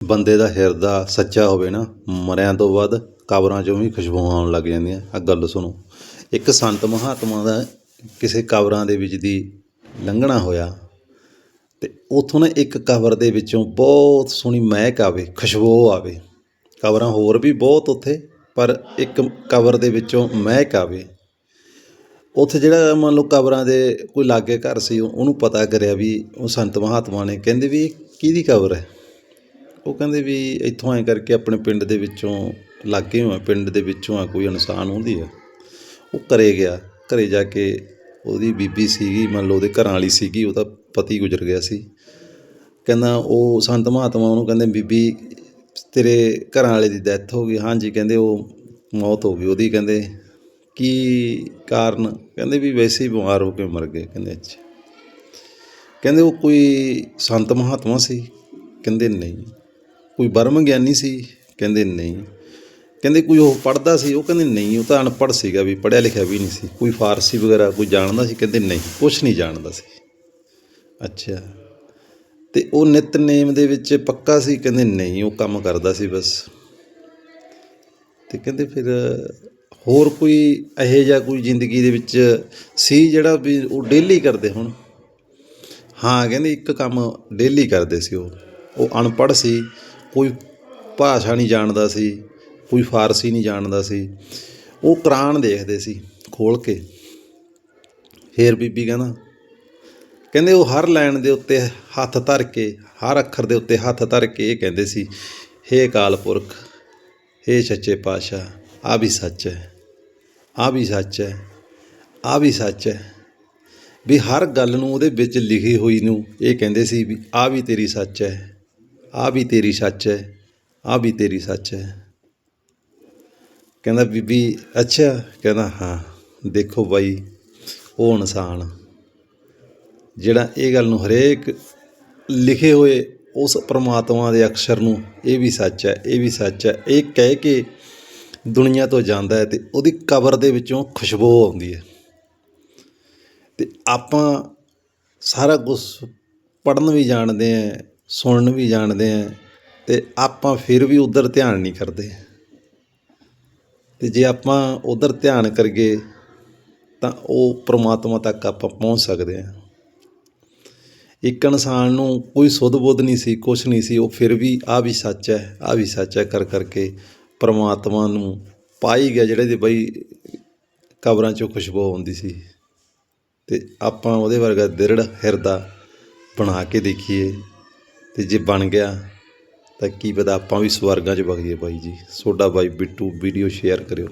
ਬੰਦੇ ਦਾ ਹਿਰਦਾ ਸੱਚਾ ਹੋਵੇ ਨਾ, ਮਰਿਆਂ ਤੋਂ ਬਾਅਦ ਕਬਰਾਂ 'ਚੋਂ ਵੀ ਖੁਸ਼ਬੂਆਂ ਆਉਣ ਲੱਗ ਜਾਂਦੀਆਂ। ਆਹ ਗੱਲ ਸੁਣੋ। ਇੱਕ ਸੰਤ ਮਹਾਤਮਾ ਦਾ ਕਿਸੇ ਕਬਰਾਂ ਦੇ ਵਿੱਚ ਦੀ ਲੰਘਣਾ ਹੋਇਆ ਅਤੇ ਉੱਥੋਂ ਨਾ ਇੱਕ ਕਬਰ ਦੇ ਵਿੱਚੋਂ ਬਹੁਤ ਸੋਹਣੀ ਮਹਿਕ ਆਵੇ, ਖੁਸ਼ਬੂ ਆਵੇ। ਕਬਰਾਂ ਹੋਰ ਵੀ ਬਹੁਤ ਉੱਥੇ, ਪਰ ਇੱਕ ਕਬਰ ਦੇ ਵਿੱਚੋਂ ਮਹਿਕ ਆਵੇ। ਉੱਥੇ ਜਿਹੜਾ ਮੰਨ ਲਓ ਕਬਰਾਂ ਦੇ ਕੋਈ ਲਾਗੇ ਘਰ ਸੀ, ਉਹਨੂੰ ਪਤਾ ਕਰਿਆ ਵੀ ਉਹ ਸੰਤ ਮਹਾਤਮਾ ਨੇ। ਕਹਿੰਦੇ ਵੀ ਇਹ ਕਿਹਦੀ ਕਬਰ ਹੈ? ਉਹ ਕਹਿੰਦੇ ਵੀ ਇੱਥੋਂ ਐਂ ਕਰਕੇ ਆਪਣੇ ਪਿੰਡ ਦੇ ਵਿੱਚੋਂ, ਲਾਗੇ ਹੋਇਆ ਪਿੰਡ ਦੇ ਵਿੱਚੋਂ ਆ ਕੋਈ ਇਨਸਾਨ ਹੁੰਦੀ ਆ। ਉਹ ਘਰੇ ਗਿਆ, ਘਰੇ ਜਾ ਕੇ ਉਹਦੀ ਬੀਬੀ ਸੀਗੀ, ਮੰਨ ਲਓ ਉਹਦੇ ਘਰਾਂ ਵਾਲੀ ਸੀਗੀ, ਉਹਦਾ ਪਤੀ ਗੁਜ਼ਰ ਗਿਆ ਸੀ। ਕਹਿੰਦਾ ਉਹ ਸੰਤ ਮਹਾਤਮਾ ਉਹਨੂੰ ਕਹਿੰਦੇ, ਬੀਬੀ, ਤੇਰੇ ਘਰਾਂ ਵਾਲੇ ਦੀ ਡੈਥ ਹੋ ਗਈ। ਹਾਂਜੀ, ਕਹਿੰਦੇ ਉਹ ਮੌਤ ਹੋ ਗਈ। ਉਹਦੀ ਕਹਿੰਦੇ, ਕੀ ਕਾਰਨ? ਕਹਿੰਦੇ ਵੀ ਵੈਸੇ ਹੀ ਬਿਮਾਰ ਹੋ ਕੇ ਮਰ ਗਏ ਕਹਿੰਦੇ ਅੱਛਾ ਕਹਿੰਦੇ ਉਹ ਕੋਈ ਸੰਤ ਮਹਾਤਮਾ ਸੀ? ਕਹਿੰਦੇ ਨਹੀਂ। ਕੋਈ ਬਰਮ ਗਿਆਨੀ ਸੀ? ਕਹਿੰਦੇ ਨਹੀਂ। ਕਹਿੰਦੇ ਕੋਈ ਉਹ ਪੜ੍ਹਦਾ ਸੀ? ਉਹ ਕਹਿੰਦੇ ਨਹੀਂ, ਉਹ ਤਾਂ ਅਨਪੜ੍ਹ ਸੀਗਾ ਵੀ, ਪੜ੍ਹਿਆ ਲਿਖਿਆ ਵੀ ਨਹੀਂ ਸੀ। ਕੋਈ ਫਾਰਸੀ ਵਗੈਰਾ ਕੋਈ ਜਾਣਦਾ ਸੀ? ਕਹਿੰਦੇ ਨਹੀਂ, ਕੁਛ ਨਹੀਂ ਜਾਣਦਾ ਸੀ। ਅੱਛਾ। ਤੇ ਉਹ ਨਿਤਨੇਮ ਦੇ ਵਿੱਚ ਪੱਕਾ ਸੀ? ਕਹਿੰਦੇ ਨਹੀਂ, ਉਹ ਕੰਮ ਕਰਦਾ ਸੀ ਬਸ। ਤੇ ਕਹਿੰਦੇ ਫਿਰ ਹੋਰ ਕੋਈ ਇਹੋ ਜਿਹਾ ਕੋਈ ਜ਼ਿੰਦਗੀ ਦੇ ਵਿੱਚ ਸੀ ਜਿਹੜਾ ਵੀ ਉਹ ਡੇਲੀ ਕਰਦੇ ਹੁਣ? ਹਾਂ, ਕਹਿੰਦੇ ਇੱਕ ਕੰਮ ਡੇਲੀ ਕਰਦੇ ਸੀ ਉਹ। ਉਹ ਅਨਪੜ੍ਹ ਸੀ ਕੋਈ ਭਾਸ਼ਾ ਨਹੀਂ ਜਾਣਦਾ ਸੀ, ਕੋਈ ਫਾਰਸੀ ਨਹੀਂ ਜਾਣਦਾ ਸੀ। ਉਹ ਕੁਰਾਨ ਦੇਖਦੇ ਸੀ ਖੋਲ ਕੇ। ਫੇਰ ਬੀਬੀ ਕਹਿੰਦਾ, ਕਹਿੰਦੇ ਉਹ ਹਰ ਲਾਈਨ ਦੇ ਉੱਤੇ ਹੱਥ ਧਰ ਕੇ, ਹਰ ਅੱਖਰ ਦੇ ਉੱਤੇ ਹੱਥ ਧਰ ਕੇ ਇਹ ਕਹਿੰਦੇ ਸੀ, ਹੇ ਅਕਾਲ ਪੁਰਖ, ਹੇ ਸੱਚੇ ਪਾਤਸ਼ਾਹ ਆ ਵੀ ਸੱਚ ਹੈ ਆ ਵੀ ਸੱਚ ਹੈ ਆ ਵੀ ਸੱਚ ਹੈ। ਵੀ ਹਰ ਗੱਲ ਨੂੰ ਉਹਦੇ ਵਿੱਚ ਲਿਖੀ ਹੋਈ ਨੂੰ ਇਹ ਕਹਿੰਦੇ ਸੀ ਵੀ ਆ ਵੀ ਤੇਰੀ ਸੱਚ ਹੈ। ਆ ਵੀ ਤੇਰੀ ਸੱਚ ਹੈ ਆ ਵੀ ਤੇਰੀ ਸੱਚ ਹੈ। ਕਹਿੰਦਾ ਬੀਬੀ ਅੱਛਾ, ਕਹਿੰਦਾ ਹਾਂ, ਦੇਖੋ ਬਾਈ, ਉਹ ਇਨਸਾਨ ਜਿਹੜਾ ਇਹ ਗੱਲ ਨੂੰ ਹਰੇਕ ਲਿਖੇ ਹੋਏ ਉਸ ਪਰਮਾਤਮਾ ਦੇ ਅਕਸ਼ਰ ਨੂੰ ਇਹ ਵੀ ਸੱਚ ਹੈ, ਇਹ ਵੀ ਸੱਚ ਹੈ, ਇਹ ਕਹਿ ਕੇ ਦੁਨੀਆ ਤੋਂ ਜਾਂਦਾ ਹੈ ਤੇ ਉਹਦੀ ਕਬਰ ਦੇ ਵਿੱਚੋਂ ਖੁਸ਼ਬੂ ਆਉਂਦੀ ਹੈ। ਤੇ ਆਪਾਂ ਸਾਰਾ ਕੁਝ ਪੜ੍ਹਨ ਵੀ ਜਾਣਦੇ ਆ ਸੁਣਨ ਵੀ ਜਾਣਦੇ ਆ ਤੇ ਆਪਾਂ ਫਿਰ ਵੀ ਉਧਰ ਧਿਆਨ ਨਹੀਂ ਕਰਦੇ। ਤੇ ਜੇ ਆਪਾਂ ਉਧਰ ਧਿਆਨ ਕਰੀਏ ਤਾਂ ਉਹ ਪ੍ਰਮਾਤਮਾ ਤੱਕ ਆਪਾਂ ਪਹੁੰਚ ਸਕਦੇ ਹਾਂ ਇੱਕ ਇਨਸਾਨ ਨੂੰ ਕੋਈ ਸੁੱਧ ਬੁੱਧ ਨਹੀਂ ਸੀ, ਕੁਛ ਨਹੀਂ ਸੀ, ਉਹ ਫਿਰ ਵੀ ਆ ਵੀ ਸੱਚ ਹੈ ਆ ਵੀ ਸੱਚ ਹੈ ਕਰ ਕਰਕੇ ਪ੍ਰਮਾਤਮਾ ਨੂੰ ਪਾਈ ਗਿਆ ਜਿਹੜੇ ਦੇ ਬਈ ਕਬਰਾਂ 'ਚੋਂ ਖੁਸ਼ਬੂ ਆਉਂਦੀ ਸੀ। ਤੇ ਆਪਾਂ ਉਹਦੇ ਵਰਗਾ ਦਿਰੜ ਹਿਰਦਾ ਬਣਾ ਕੇ ਦੇਖੀਏ। ਅਤੇ ਜੇ ਬਣ ਗਿਆ, ਤਾਂ ਕੀ ਪਤਾ ਆਪਾਂ ਵੀ ਸਵਰਗਾਂ 'ਚ ਵਗੀਏ ਬਾਈ ਜੀ। ਤੁਹਾਡਾ ਬਾਈ ਬਿੱਟੂ, ਵੀਡੀਓ ਸ਼ੇਅਰ ਕਰਿਓ।